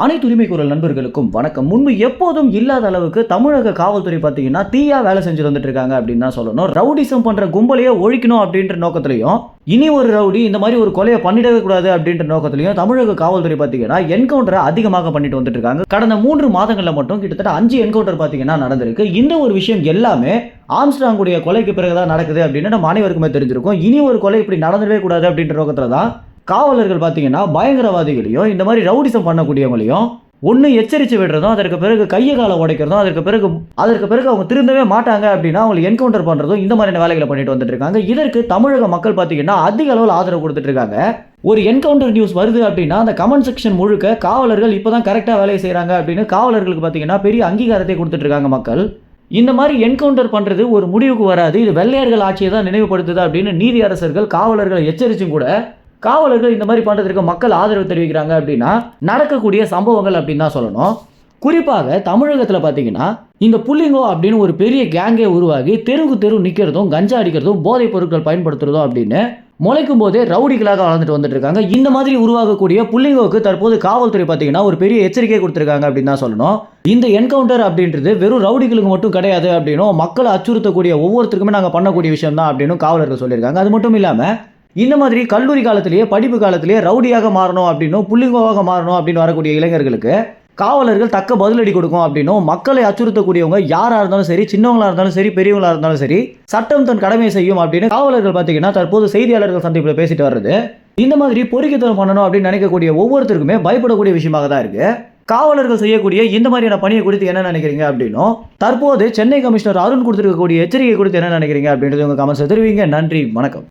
அனைத்து உரிமை குரல் நண்பர்களுக்கும் வணக்கம். முன்பு எப்போதும் இல்லாத அளவுக்கு தமிழக காவல்துறை பார்த்தீங்கன்னா தீயா வேலை செஞ்சு வந்துட்டு இருக்காங்க அப்படின்னு தான் சொல்லணும். ரவுடிசம் பண்ற கும்பலையே ஒழிக்கணும் அப்படின்ற நோக்கத்திலையும் இனி ஒரு ரவுடி இந்த மாதிரி ஒரு கொலையை பண்ணிடவே கூடாது அப்படின்ற நோக்கத்திலையும் தமிழக காவல்துறை பார்த்தீங்கன்னா என்கவுண்டரை அதிகமாக பண்ணிட்டு வந்துட்டு இருக்காங்க. கடந்த மூன்று மாதங்களில் மட்டும் கிட்டத்தட்ட அஞ்சு என்கவுண்டர் பார்த்தீங்கன்னா நடந்திருக்கு. இந்த ஒரு விஷயம் எல்லாமே ஆம்ஸ்டாங்குடைய கொலைக்கு பிறகுதான் நடக்குது அப்படின்னு நம்ம அனைவருக்குமே தெரிஞ்சிருக்கும். இனி ஒரு கொலை இப்படி நடந்துடவே கூடாது அப்படின்ற நோக்கத்தில் தான் காவலர்கள் பார்த்தீங்கன்னா பயங்கரவாதிகளையும் இந்த மாதிரி ரவுடிசம் பண்ணக்கூடியவங்களையும் ஒன்று எச்சரித்து விடுறதும் அதற்கு பிறகு கையை காலை உடைக்கிறதும் அதற்கு பிறகு அதற்கு பிறகு அவங்க திருந்தவே மாட்டாங்க அப்படின்னா அவங்களை என்கவுண்டர் பண்ணுறதும் இந்த மாதிரியான வேலைகளை பண்ணிட்டு வந்துட்டு இருக்காங்க. இதற்கு தமிழக மக்கள் பார்த்தீங்கன்னா அதிக அளவில் ஆதரவு கொடுத்துட்டு இருக்காங்க. ஒரு என்கவுண்டர் நியூஸ் வருது அப்படின்னா அந்த கமெண்ட் செக்ஷன் முழுக்க காவலர்கள் இப்போ தான் கரெக்டாக வேலையை செய்கிறாங்க அப்படின்னு காவலர்களுக்கு பார்த்தீங்கன்னா பெரிய அங்கீகாரத்தை கொடுத்துட்டு இருக்காங்க மக்கள். இந்த மாதிரி என்கவுண்டர் பண்ணுறது ஒரு முடிவுக்கு வராது. இது வெள்ளையர்கள் ஆட்சியை தான் நினைவுபடுத்துது அப்படின்னு நீதியரசர்கள் காவலர்களை எச்சரிச்சும் கூட காவலர்கள் இந்த மாதிரி பண்ணுறதுக்கு மக்கள் ஆதரவு தெரிவிக்கிறாங்க அப்படின்னா நடக்கக்கூடிய சம்பவங்கள் அப்படின்னு தான் சொல்லணும். குறிப்பாக தமிழகத்தில் பார்த்தீங்கன்னா இந்த புள்ளிங்கோ அப்படின்னு ஒரு பெரிய கேங்கே உருவாகி தெருவுக்கு தெரு நிற்கிறதும் கஞ்சா அடிக்கிறதும் போதைப் பொருட்கள் பயன்படுத்துறதும் அப்படின்னு முளைக்கும் போதே ரவுடிகளாக வளர்ந்துட்டு வந்துட்டு இருக்காங்க. இந்த மாதிரி உருவாகக்கூடிய புள்ளிங்கோவுக்கு தற்போது காவல்துறை பார்த்தீங்கன்னா ஒரு பெரிய எச்சரிக்கை கொடுத்துருக்காங்க அப்படின்னு தான் சொல்லணும். இந்த என்கவுண்டர் அப்படின்றது வெறும் ரவுடிகளுக்கு மட்டும் கிடையாது அப்படின்னும் மக்களை அச்சுறுத்தக்கூடிய ஒவ்வொருத்தருக்குமே நாங்கள் பண்ணக்கூடிய விஷயம் தான் அப்படின்னு காவலர்கள் சொல்லியிருக்காங்க. அது மட்டும் இல்லாமல் இந்த மாதிரி கல்லூரி காலத்திலேயே படிப்பு காலத்திலேயே ரவுடியாக மாறணும் அப்படின்னும் புள்ளிங்கோவாக மாறணும் அப்படின்னு வரக்கூடிய இளைஞர்களுக்கு காவலர்கள் தக்க பதிலடி கொடுக்கும் அப்படின்னும் மக்களை அச்சுறுத்தக்கூடியவங்க யாராக இருந்தாலும் சரி சின்னவங்களா இருந்தாலும் சரி பெரியவங்களா இருந்தாலும் சரி சட்டம் தன் கடமையை செய்யும் அப்படின்னு காவலர்கள் பார்த்தீங்கன்னா தற்போது செய்தியாளர்கள் சந்திப்பில் பேசிட்டு வர்றது. இந்த மாதிரி பொறிக்கத்தனம் பண்ணணும் அப்படின்னு நினைக்கக்கூடிய ஒவ்வொருத்தருக்குமே பயப்படக்கூடிய விஷயமாக தான் இருக்கு. காவலர்கள் செய்யக்கூடிய இந்த மாதிரியான பணியை குறித்து என்ன நினைக்கிறீங்க அப்படின்னும் தற்போது சென்னை கமிஷனர் அருண் கொடுத்துருக்கக்கூடிய எச்சரிக்கை குறித்து என்ன நினைக்கிறீங்க அப்படின்றது உங்க கமெண்ட்ஸ் தெரிவிங்க. நன்றி வணக்கம்.